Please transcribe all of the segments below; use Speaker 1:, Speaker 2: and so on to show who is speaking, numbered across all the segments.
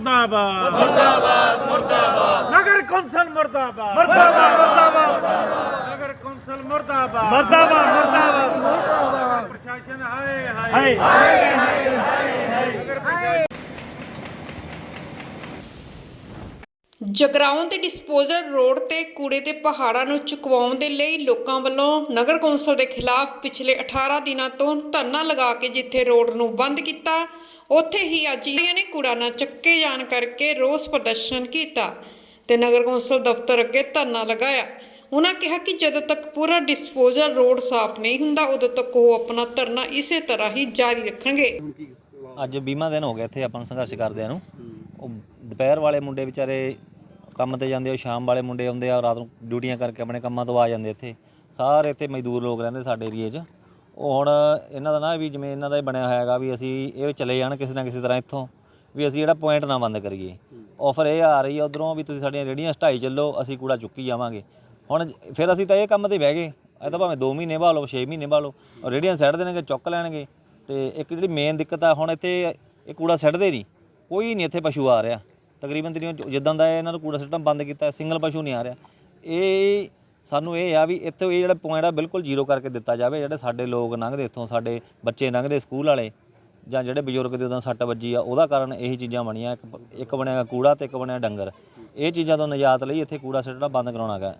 Speaker 1: ਮੁਰਦਾਬਾਦ। ਮੁਰਦਾਬਾਦ ਮੁਰਦਾਬਾਦ। ਨਗਰ ਕੌਂਸਲ ਮੁਰਦਾਬਾਦ। ਮੁਰਦਾਬਾਦ ਮੁਰਦਾਬਾਦ। ਨਗਰ ਕੌਂਸਲ ਮੁਰਦਾਬਾਦ। ਮੁਰਦਾਬਾਦ ਮੁਰਦਾਬਾਦ। ਪ੍ਰਸ਼ਾਸਨ ਹਾਏ ਹਾਏ।
Speaker 2: ਜਗਰਾਉਂ ਦੇ ਡਿਸਪੋਜ਼ਲ ਰੋਡ ਤੇ ਕੂੜੇ ਦੇ ਪਹਾੜਾਂ ਨੂੰ ਚੁਕਵਾਉਣ ਦੇ ਲਈ ਲੋਕਾਂ ਵੱਲੋਂ ਨਗਰ ਕੌਂਸਲ ਦੇ ਖਿਲਾਫ ਪਿਛਲੇ 18 ਦਿਨਾਂ ਤੋਂ ਧਰਨਾ ਲਗਾ ਕੇ ਜਿੱਥੇ ਰੋਡ ਨੂੰ ਬੰਦ ਕੀਤਾ ਉੱਥੇ ਹੀ ਅੱਜ ਇਹਨਾਂ ਨੇ ਕੂੜਾ ਨਾ ਚੱਕੇ ਜਾਣ ਕਰਕੇ ਰੋਸ ਪ੍ਰਦਰਸ਼ਨ ਕੀਤਾ ਤੇ ਨਗਰ ਕੌਂਸਲ ਦਫ਼ਤਰ ਅੱਗੇ ਧਰਨਾ ਲਗਾਇਆ। ਉਹਨਾਂ ਕਿਹਾ ਕਿ ਜਦੋਂ ਤੱਕ ਪੂਰਾ ਡਿਸਪੋਜ਼ਲ ਰੋਡ ਸਾਫ਼ ਨਹੀਂ ਹੁੰਦਾ ਉਦੋਂ ਤੱਕ ਉਹ ਆਪਣਾ ਧਰਨਾ ਇਸੇ ਤਰ੍ਹਾਂ ਹੀ ਜਾਰੀ ਰੱਖਣਗੇ।
Speaker 3: ਅੱਜ 20ਵਾਂ ਦਿਨ ਹੋ ਗਿਆ ਇੱਥੇ ਆਪਾਂ ਨੂੰ ਸੰਘਰਸ਼ ਕਰਦਿਆਂ ਨੂੰ। ਉਹ ਦੁਪਹਿਰ ਵਾਲੇ ਮੁੰਡੇ ਵਿਚਾਰੇ ਕੰਮ ਤੇ ਜਾਂਦੇ ਉਹ ਸ਼ਾਮ ਵਾਲੇ ਮੁੰਡੇ ਆਉਂਦੇ ਆ ਰਾਤ ਨੂੰ ਡਿਊਟੀਆਂ ਕਰਕੇ ਆਪਣੇ ਕੰਮਾਂ ਤੋਂ ਆ ਜਾਂਦੇ ਇੱਥੇ। ਸਾਰੇ ਇੱਥੇ ਮਜ਼ਦੂਰ ਲੋਕ ਰਹਿੰਦੇ ਸਾਡੇ ਏਰੀਏ 'ਚ। ਉਹ ਹੁਣ ਇਹਨਾਂ ਦਾ ਨਾ ਵੀ ਜਿਵੇਂ ਇਹਨਾਂ ਦਾ ਹੀ ਬਣਿਆ ਹੋਇਆ ਹੈਗਾ ਵੀ ਅਸੀਂ ਇਹ ਚਲੇ ਜਾਣ ਕਿਸੇ ਨਾ ਕਿਸੇ ਤਰ੍ਹਾਂ ਇੱਥੋਂ, ਵੀ ਅਸੀਂ ਜਿਹੜਾ ਪੁਆਇੰਟ ਨਾ ਬੰਦ ਕਰੀਏ। ਆਫਰ ਇਹ ਆ ਰਹੀ ਹੈ ਉਧਰੋਂ ਵੀ ਤੁਸੀਂ ਸਾਡੀਆਂ ਰੇੜੀਆਂ ਸਟਾਈ ਚੱਲੋ, ਅਸੀਂ ਕੂੜਾ ਚੁੱਕੀ ਜਾਵਾਂਗੇ। ਹੁਣ ਫਿਰ ਅਸੀਂ ਤਾਂ ਇਹ ਕੰਮ ਤੇ ਬਹਿ ਗਏ। ਇਹ ਤਾਂ ਭਾਵੇਂ 2 ਮਹੀਨੇ ਬਾਅਦ ਲਓ 6 ਮਹੀਨੇ ਬਾਅਦ ਲਓ ਰੇੜੀਆਂ ਸੈੱਟ ਦੇਣਗੇ, ਚੁੱਕ ਲੈਣਗੇ। ਤੇ ਇੱਕ ਜਿਹੜੀ ਮੇਨ ਦਿੱਕਤ ਆ, ਹੁਣ ਇੱਥੇ ਇਹ ਕੂੜਾ ਸੱਟਦੇ ਨਹੀਂ। ਕੋਈ ਨਹੀਂ ਇੱਥੇ ਪਸ਼ੂ ਆ ਰਿਹਾ। ਤਕਰੀਬਨ ਤਕਰੀਬਨ ਜਿੱਦਾਂ ਦਾ ਇਹਨਾਂ ਨੂੰ ਕੂੜਾ ਸੱਟਣਾ ਬੰਦ ਕੀਤਾ ਸਿੰਗਲ ਪਸ਼ੂ ਨਹੀਂ ਆ ਰਿਹਾ। ਇਹ ਸਾਨੂੰ ਇਹ ਆ ਵੀ ਇੱਥੇ ਇਹ ਜਿਹੜਾ ਪੁਆਇੰਟ ਆ ਬਿਲਕੁਲ ਜ਼ੀਰੋ ਕਰਕੇ ਦਿੱਤਾ ਜਾਵੇ, ਜਿਹੜੇ ਸਾਡੇ ਲੋਕ ਲੰਘਦੇ ਇੱਥੋਂ, ਸਾਡੇ ਬੱਚੇ ਲੰਘਦੇ ਸਕੂਲ ਵਾਲੇ ਜਾਂ ਜਿਹੜੇ ਬਜ਼ੁਰਗ ਦੇ ਉਦੋਂ ਸੱਟ ਵੱਜੀ ਆ, ਉਹਦਾ ਕਾਰਨ ਇਹੀ ਚੀਜ਼ਾਂ ਬਣੀਆਂ, ਇੱਕ ਇੱਕ ਬਣਿਆ ਕੂੜਾ ਤੇ ਇੱਕ ਬਣਿਆ ਡੰਗਰ। ਇਹ ਚੀਜ਼ਾਂ ਤੋਂ ਨਿਜਾਤ ਲਈ ਇੱਥੇ ਕੂੜਾ ਸੱਟਣਾ ਬੰਦ ਕਰਾਉਣਾ ਗਾ।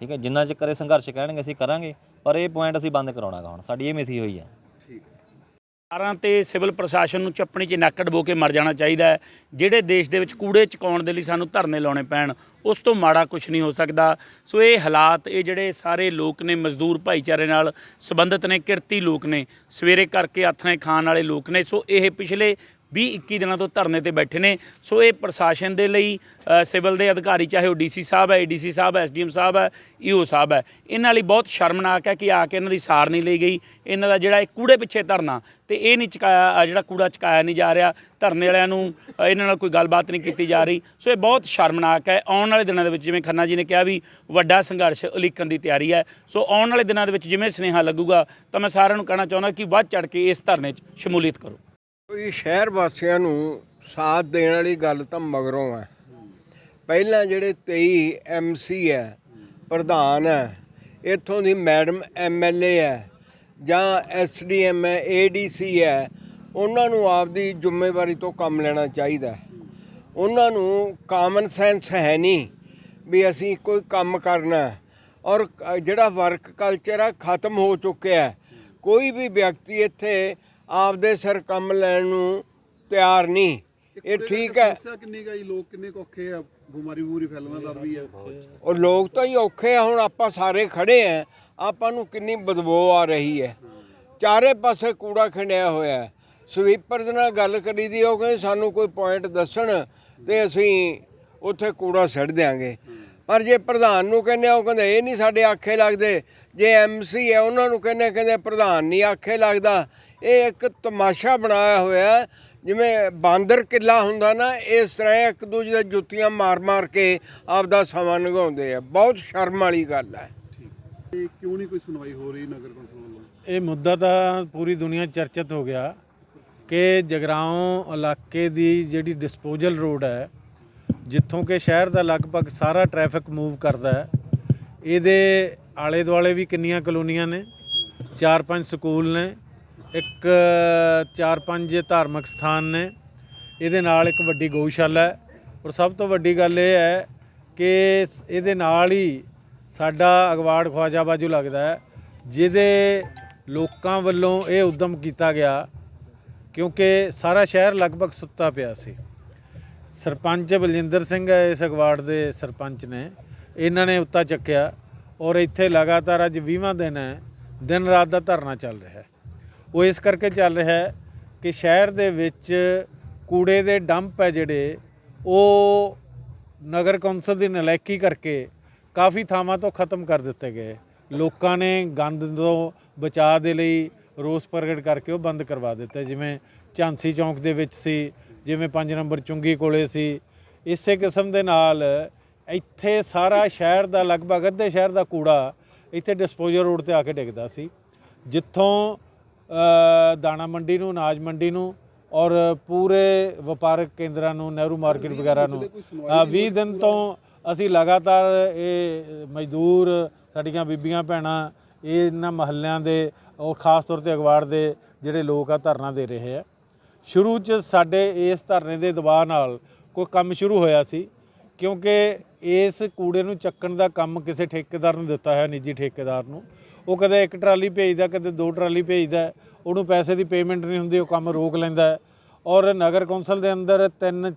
Speaker 3: ਠੀਕ ਹੈ, ਜਿੰਨਾ ਚਿਰ ਇਹ ਸੰਘਰਸ਼ ਕਹਿਣਗੇ ਅਸੀਂ ਕਰਾਂਗੇ, ਪਰ ਇਹ ਪੁਆਇੰਟ ਅਸੀਂ ਬੰਦ ਕਰਾਉਣਾ ਗਾ ਹੁਣ, ਸਾਡੀ ਇਹ ਮਿਸੀ ਹੋਈ ਆ।
Speaker 4: ਸਰਕਾਰਾਂ ਤੇ ਸਿਵਲ ਪ੍ਰਸ਼ਾਸਨ ਨੂੰ ਚੱਪਣੀ 'ਚ ਨੱਕ ਡਬੋ ਕੇ ਮਰ ਜਾਣਾ ਚਾਹੀਦਾ ਹੈ। ਜਿਹੜੇ ਦੇਸ਼ ਦੇ ਵਿੱਚ ਕੂੜੇ ਚੁਕਾਉਣ ਦੇ ਲਈ ਸਾਨੂੰ ਧਰਨੇ ਲਾਉਣੇ ਪੈਣ, ਉਸ ਤੋਂ ਮਾੜਾ ਕੁਝ ਨਹੀਂ ਹੋ ਸਕਦਾ। ਸੋ ਇਹ ਹਾਲਾਤ, ਇਹ ਜਿਹੜੇ ਸਾਰੇ ਲੋਕ ਨੇ ਮਜ਼ਦੂਰ ਭਾਈਚਾਰੇ ਨਾਲ ਸੰਬੰਧਿਤ ਨੇ, ਕਿਰਤੀ ਲੋਕ ਨੇ, ਸਵੇਰੇ ਕਰਕੇ ਆਥਣੇ ਖਾਣ ਵਾਲੇ ਲੋਕ ਨੇ। ਸੋ ਇਹ ਪਿਛਲੇ 20 21 ਦਿਨਾਂ ਤੋਂ ਧਰਨੇ ਤੇ ਬੈਠੇ ਨੇ। ਸੋ ਇਹ ਪ੍ਰਸ਼ਾਸਨ ਦੇ ਲਈ ਸਿਵਲ ਦੇ ਅਧਿਕਾਰੀ, ਚਾਹੇ ਉਹ ਡੀਸੀ ਸਾਹਿਬ ਹੈ ਏਡੀਸੀ ਸਾਹਿਬ ਹੈ ਐਸਡੀਐਮ ਸਾਹਿਬ ਹੈ ਈਓ ਸਾਹਿਬ ਹੈ, ਇਹਨਾਂ ਲਈ ਬਹੁਤ ਸ਼ਰਮਨਾਕ ਹੈ ਕਿ ਆ ਕੇ ਇਹਨਾਂ ਦੀ ਸਾਰ ਨਹੀਂ ਲਈ ਗਈ। ਇਹਨਾਂ ਦਾ ਜਿਹੜਾ ਇਹ ਕੂੜੇ ਪਿੱਛੇ ਧਰਨਾ, ਤੇ ਇਹ ਨਹੀਂ ਚੁਕਾਇਆ ਜਿਹੜਾ ਕੂੜਾ ਚੁਕਾਇਆ ਨਹੀਂ ਜਾ ਰਿਹਾ, ਧਰਨੇ ਵਾਲਿਆਂ ਨੂੰ ਇਹਨਾਂ ਨਾਲ ਕੋਈ ਗੱਲਬਾਤ ਨਹੀਂ ਕੀਤੀ ਜਾ ਰਹੀ। ਸੋ ਇਹ ਬਹੁਤ ਸ਼ਰਮਨਾਕ ਹੈ। ਆਉਣ ਵਾਲੇ ਦਿਨਾਂ ਦੇ ਵਿੱਚ ਜਿਵੇਂ ਖੰਨਾ ਜੀ ਨੇ ਕਿਹਾ ਵੀ ਵੱਡਾ ਸੰਘਰਸ਼ ਉਲੀਕਣ ਦੀ ਤਿਆਰੀ ਹੈ। ਸੋ ਆਉਣ ਵਾਲੇ ਦਿਨਾਂ ਦੇ ਵਿੱਚ ਜਿਵੇਂ ਸੁਨੇਹਾ ਲੱਗੂਗਾ, ਤਾਂ ਮੈਂ ਸਾਰਿਆਂ ਨੂੰ ਕਹਿਣਾ ਚਾਹੁੰਦਾ ਕਿ ਵੱਧ ਚੜ ਕੇ ਇਸ ਧਰਨੇ 'ਚ ਸ਼ਮੂਲੀਅਤ ਕਰੋ।
Speaker 5: ਕੋਈ ਸ਼ਹਿਰ ਵਾਸੀਆਂ ਨੂੰ ਸਾਥ ਦੇਣ ਵਾਲੀ ਗੱਲ ਤਾਂ ਮਗਰੋਂ ਹੈ। ਪਹਿਲਾਂ ਜਿਹੜੇ 23 ਐਮਸੀ ਹੈ, ਪ੍ਰਧਾਨ ਹੈ, ਇੱਥੋਂ ਦੀ ਮੈਡਮ ਐਮਐਲਏ ਹੈ ਜਾਂ ਐਸਡੀਐਮ ਹੈ ਏਡੀਸੀ ਹੈ, ਉਹਨਾਂ ਨੂੰ ਆਪਦੀ ਜ਼ਿੰਮੇਵਾਰੀ ਤੋਂ ਕੰਮ ਲੈਣਾ ਚਾਹੀਦਾ ਉਹਨਾਂ ਨੂੰ ਕਾਮਨ ਸੈਂਸ ਹੈ ਨਹੀਂ ਵੀ ਅਸੀਂ ਕੋਈ ਕੰਮ ਕਰਨਾ ਔਰ ਜਿਹੜਾ ਵਰਕ ਕਲਚਰ ਆ, ਖਤਮ ਹੋ ਚੁੱਕਿਆ ਕੋਈ ਵੀ ਵਿਅਕਤੀ ਇੱਥੇ ਆਪਦੇ ਸਿਰ ਕੰਮ ਲੈਣ ਨੂੰ ਤਿਆਰ ਨਹੀਂ। ਇਹ ਠੀਕ ਹੈ।
Speaker 6: ਸਮੱਸਿਆ ਕਿੰਨੀ ਗਈ ਲੋਕ ਕਿੰਨੇ ਔਖੇ ਆ ਬਿਮਾਰੀ ਬੂਰੀ ਫੈਲਣ ਦਾ ਵੀ ਹੈ
Speaker 5: ਔਰ ਲੋਕ ਤਾਂ ਹੀ ਔਖੇ ਆ ਹੁਣ ਆਪਾਂ ਸਾਰੇ ਖੜੇ ਆ ਆਪਾਂ ਨੂੰ ਕਿੰਨੀ ਬਦਬੂ ਆ ਰਹੀ ਹੈ। ਚਾਰੇ ਪਾਸੇ ਕੂੜਾ ਖਿੰਡਿਆ ਹੋਇਆ ਹੈ। ਸਵੀਪਰਸ ਨਾਲ ਗੱਲ ਕਰੀ ਦੀ ਉਹ ਕਹਿੰਦੇ ਸਾਨੂੰ ਕੋਈ ਪੁਆਇੰਟ ਦੱਸਣ ਤੇ ਅਸੀਂ ਉੱਥੇ ਕੂੜਾ ਸੱਟ ਦਿਆਂਗੇ। ਪਰ ਜੇ ਪ੍ਰਧਾਨ ਨੂੰ ਕਹਿੰਦੇ ਉਹ ਕਹਿੰਦੇ ਇਹ ਨਹੀਂ ਸਾਡੇ ਆਖੇ ਲੱਗਦੇ। ਜੇ ਐਮਸੀ ਹੈ ਉਹਨਾਂ ਨੂੰ ਕਹਿੰਦੇ ਕਹਿੰਦੇ ਪ੍ਰਧਾਨ ਨਹੀਂ ਆਖੇ ਲੱਗਦਾ। ਇਹ ਇੱਕ ਤਮਾਸ਼ਾ ਬਣਾਇਆ ਹੋਇਆ। ਜਿਵੇਂ ਬਾਂਦਰ ਕਿੱਲਾ ਹੁੰਦਾ ਨਾ ਇਸ ਤਰ੍ਹਾਂ ਇਹ ਇੱਕ ਦੂਜੇ ਦੇ ਜੁੱਤੀਆਂ ਮਾਰ-ਮਾਰ ਕੇ ਆਪਦਾ ਸਮਾਂ ਲੰਘਾਉਂਦੇ ਆ। ਬਹੁਤ ਸ਼ਰਮ ਵਾਲੀ ਗੱਲ ਹੈ।
Speaker 6: ਤੇ ਕਿਉਂ ਨਹੀਂ ਕੋਈ ਸੁਣਵਾਈ ਹੋ ਰਹੀ ਨਗਰ ਕੌਂਸਲ ਵੱਲੋਂ?
Speaker 1: ਇਹ ਮੁੱਦਾ ਤਾਂ ਪੂਰੀ ਦੁਨੀਆ ਚਰਚਿਤ ਹੋ ਗਿਆ ਕਿ ਜਗਰਾਉਂ ਇਲਾਕੇ ਦੀ ਜਿਹੜੀ ਡਿਸਪੋਜ਼ਲ ਰੋਡ ਹੈ ਜਿੱਥੋਂ ਕਿ ਸ਼ਹਿਰ ਦਾ ਲਗਭਗ ਸਾਰਾ ਟ੍ਰੈਫਿਕ ਮੂਵ ਕਰਦਾ ਹੈ। ਇਹਦੇ ਆਲੇ ਦੁਆਲੇ ਵੀ ਕਿੰਨੀਆਂ ਕਲੋਨੀਆਂ ਨੇ? ਚਾਰ ਪੰਜ ਸਕੂਲ ਨੇ। ਇੱਕ ਚਾਰ ਪੰਜ ਧਾਰਮਿਕ ਸਥਾਨ ਨੇ। ਇਹਦੇ ਨਾਲ ਇੱਕ ਵੱਡੀ ਗਊਸ਼ਾਲਾ ਹੈ। ਔਰ ਸਭ ਤੋਂ ਵੱਡੀ ਗੱਲ ਇਹ ਹੈ ਕਿ ਇਹਦੇ ਨਾਲ ਹੀ ਸਾਡਾ ਅਗਵਾੜ ਖਵਾਜਾ ਬਾਜੂ ਲੱਗਦਾ ਹੈ, ਜਿਹਦੇ ਲੋਕਾਂ ਵੱਲੋਂ ਇਹ ਉਦਮ ਕੀਤਾ ਗਿਆ ਕਿਉਂਕਿ ਸਾਰਾ ਸ਼ਹਿਰ ਲਗਭਗ ਸੁੱਤਾ ਪਿਆ ਸੀ। ਸਰਪੰਚ ਬਲਜਿੰਦਰ ਸਿੰਘ ਹੈ ਇਸ ਅਗਵਾੜ ਦੇ ਸਰਪੰਚ ਨੇ। ਇਹਨਾਂ ਨੇ ਉੱਤਾ ਚੱਕਿਆ ਔਰ ਇੱਥੇ ਲਗਾਤਾਰ ਅੱਜ 20ਵਾਂ ਦਿਨ ਹੈ। ਦਿਨ ਰਾਤ ਦਾ ਧਰਨਾ ਚੱਲ ਰਿਹਾ ਹੈ। ਉਹ ਇਸ ਕਰਕੇ ਚੱਲ ਰਿਹਾ ਹੈ ਕਿ ਸ਼ਹਿਰ ਦੇ ਵਿੱਚ ਕੂੜੇ ਦੇ ਡੰਪ ਹੈ ਜਿਹੜੇ, ਉਹ ਨਗਰ ਕੌਂਸਲ ਦੀ ਨਲਾਇਕੀ ਕਰਕੇ ਕਾਫੀ ਥਾਵਾਂ ਤੋਂ ਖਤਮ ਕਰ ਦਿੱਤੇ ਗਏ। ਲੋਕਾਂ ਨੇ ਗੰਦ ਤੋਂ ਬਚਾਅ ਦੇ ਲਈ ਰੋਸ ਪ੍ਰਗਟ ਕਰਕੇ ਉਹ ਬੰਦ ਕਰਵਾ ਦਿੱਤੇ। ਜਿਵੇਂ ਝਾਂਸੀ ਚੌਂਕ ਦੇ ਵਿੱਚ ਸੀ ਜਿਵੇਂ 5 ਨੰਬਰ ਚੁੰਗੀ ਕੋਲੇ ਸੀ ਇਸੇ ਕਿਸਮ ਦੇ ਨਾਲ ਇੱਥੇ ਸਾਰਾ ਸ਼ਹਿਰ ਦਾ ਲਗਭਗ ਅੱਧੇ ਸ਼ਹਿਰ ਦਾ ਕੂੜਾ ਇੱਥੇ ਡਿਸਪੋਜ਼ਲ ਰੋਡ ਤੇ ਆ ਕੇ ਡਿੱਗਦਾ ਸੀ। ਜਿੱਥੋਂ ਦਾਣਾ ਮੰਡੀ ਨੂੰ ਅਨਾਜ ਮੰਡੀ ਨੂੰ ਔਰ ਪੂਰੇ ਵਪਾਰਕ ਕੇਂਦਰਾਂ ਨੂੰ ਨਹਿਰੂ ਮਾਰਕੀਟ ਵਗੈਰਾ ਨੂੰ ਅ, 20 ਦਿਨ ਤੋਂ ਅਸੀਂ ਲਗਾਤਾਰ ਇਹ ਮਜ਼ਦੂਰ ਸਾਡੀਆਂ ਬੀਬੀਆਂ ਭੈਣਾਂ ਇਹ ਇਹਨਾਂ ਮਹੱਲਿਆਂ ਦੇ ਔਰ ਖਾਸ ਤੌਰ ਤੇ ਅਗਵਾੜ ਦੇ ਜਿਹੜੇ ਲੋਕ ਆ ਧਰਨਾ ਦੇ ਰਹੇ ਆ। ਸ਼ੁਰੂ 'ਚ ਸਾਡੇ ਇਸ ਧਰਨੇ ਦੇ ਦਬਾਅ ਨਾਲ ਕੋਈ ਕੰਮ ਸ਼ੁਰੂ ਹੋਇਆ ਸੀ ਕਿਉਂਕਿ ਇਸ ਕੂੜੇ ਨੂੰ ਚੱਕਣ ਦਾ ਕੰਮ ਕਿਸੇ ਠੇਕੇਦਾਰ ਨੂੰ ਦਿੱਤਾ ਹੈ ਨਿੱਜੀ ਠੇਕੇਦਾਰ ਨੂੰ। ਉਹ ਕਦੇ ਇੱਕ ਟਰਾਲੀ ਭੇਜਦਾ ਕਦੇ ਦੋ ਟਰਾਲੀ ਭੇਜਦਾ ਉਹਨੂੰ ਪੈਸੇ ਦੀ ਪੇਮੈਂਟ ਨਹੀਂ ਹੁੰਦੀ ਉਹ ਕੰਮ ਰੋਕ ਲੈਂਦਾ। ਔਰ ਨਗਰ ਕੌਂਸਲ ਦੇ ਅੰਦਰ ਤਿੰਨ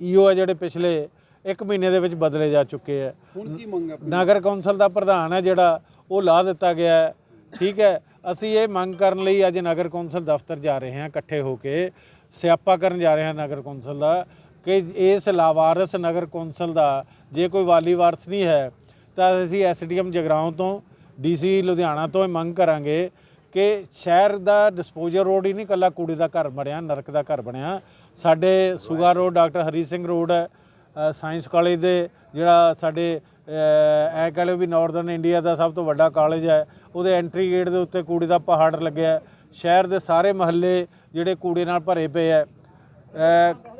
Speaker 1: ਈਓ ਹੈ ਜਿਹੜੇ ਪਿਛਲੇ ਇੱਕ ਮਹੀਨੇ ਦੇ ਵਿੱਚ ਬਦਲੇ ਜਾ ਚੁੱਕੇ ਹੈ
Speaker 6: ਹੁਣ ਕੀ ਮੰਗ ਹੈ
Speaker 1: ਨਗਰ ਕੌਂਸਲ ਦਾ ਪ੍ਰਧਾਨ ਹੈ ਜਿਹੜਾ ਉਹ ਲਾ ਦਿੱਤਾ ਗਿਆ। ਠੀਕ ਹੈ, ਅਸੀਂ ਇਹ ਮੰਗ ਕਰਨ ਲਈ ਅੱਜ ਨਗਰ ਕੌਂਸਲ ਦਫ਼ਤਰ ਜਾ ਰਹੇ ਹਾਂ ਇਕੱਠੇ ਹੋ ਕੇ, ਸਿਆਪਾ ਕਰਨ ਜਾ ਰਹੇ ਹਾਂ ਨਗਰ ਕੌਂਸਲ ਦਾ ਕਿ ਇਸ ਲਾਵਾਰਸ ਨਗਰ ਕੌਂਸਲ ਦਾ ਜੇ ਕੋਈ ਵਾਲੀ ਵਾਰਸ ਨਹੀਂ ਹੈ, ਤਾਂ ਅਸੀਂ ਐਸਡੀਐਮ ਜਗਰਾਉਂ ਤੋਂ, ਡੀਸੀ ਲੁਧਿਆਣਾ ਤੋਂ ਇਹ ਮੰਗ ਕਰਾਂਗੇ ਕਿ ਸ਼ਹਿਰ ਦਾ ਡਿਸਪੋਜ਼ਲ ਰੋਡ ਹੀ ਨਹੀਂ ਕੱਲਾ ਕੂੜੇ ਦਾ ਘਰ ਬਣਿਆ, ਨਰਕ ਦਾ ਘਰ ਬਣਿਆ। ਸਾਡੇ ਸੁਗਾ road doctor Hari Singh road ਹੈ ਸਾਇੰਸ ਕਾਲਜ ਦੇ ਜਿਹੜਾ ਸਾਡੇ ਐ ਕਹ ਲਓ ਵੀ ਨਾਰਥਰਨ ਇੰਡੀਆ ਦਾ ਸਭ ਤੋਂ ਵੱਡਾ ਕਾਲਜ ਹੈ ਉਹਦੇ ਐਂਟਰੀ ਗੇਟ ਦੇ ਉੱਤੇ ਕੂੜੇ ਦਾ ਪਹਾੜ ਲੱਗਿਆ। ਸ਼ਹਿਰ ਦੇ ਸਾਰੇ ਮਹੱਲੇ ਜਿਹੜੇ ਕੂੜੇ ਨਾਲ ਭਰੇ ਪਏ ਅ,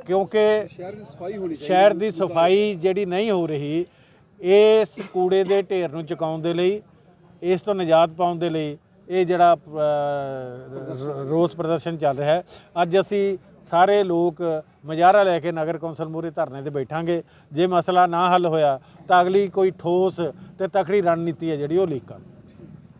Speaker 1: ਕਿਉਂਕਿ
Speaker 6: ਸ਼ਹਿਰ ਦੀ ਸਫ਼ਾਈ ਹੋਣੀ ਚਾਹੀਦੀ
Speaker 1: ਸ਼ਹਿਰ ਦੀ ਸਫ਼ਾਈ ਜਿਹੜੀ ਨਹੀਂ ਹੋ ਰਹੀ ਇਸ ਕੂੜੇ ਦੇ ਢੇਰ ਨੂੰ ਚੁਕਾਉਣ ਦੇ ਲਈ ਇਸ ਤੋਂ ਨਿਜਾਤ ਪਾਉਣ ਦੇ ਲਈ ਇਹ ਜਿਹੜਾ ਰੋਸ ਪ੍ਰਦਰਸ਼ਨ ਚੱਲ ਰਿਹਾ ਹੈ। ਅੱਜ ਅਸੀਂ ਸਾਰੇ ਲੋਕ ਮਜ਼ਾਰਾ ਲੈ ਕੇ ਨਗਰ ਕੌਂਸਲ ਮੂਹਰੇ ਧਰਨੇ ਤੇ ਬੈਠਾਂਗੇ। ਜੇ ਮਸਲਾ ਨਾ ਹੱਲ ਹੋਇਆ ਤਾਂ ਅਗਲੀ ਕੋਈ ਠੋਸ ਤੇ ਤਕੜੀ ਰਣਨੀਤੀ ਹੈ ਜਿਹੜੀ ਉਹ ਲੀਕ ਕਰ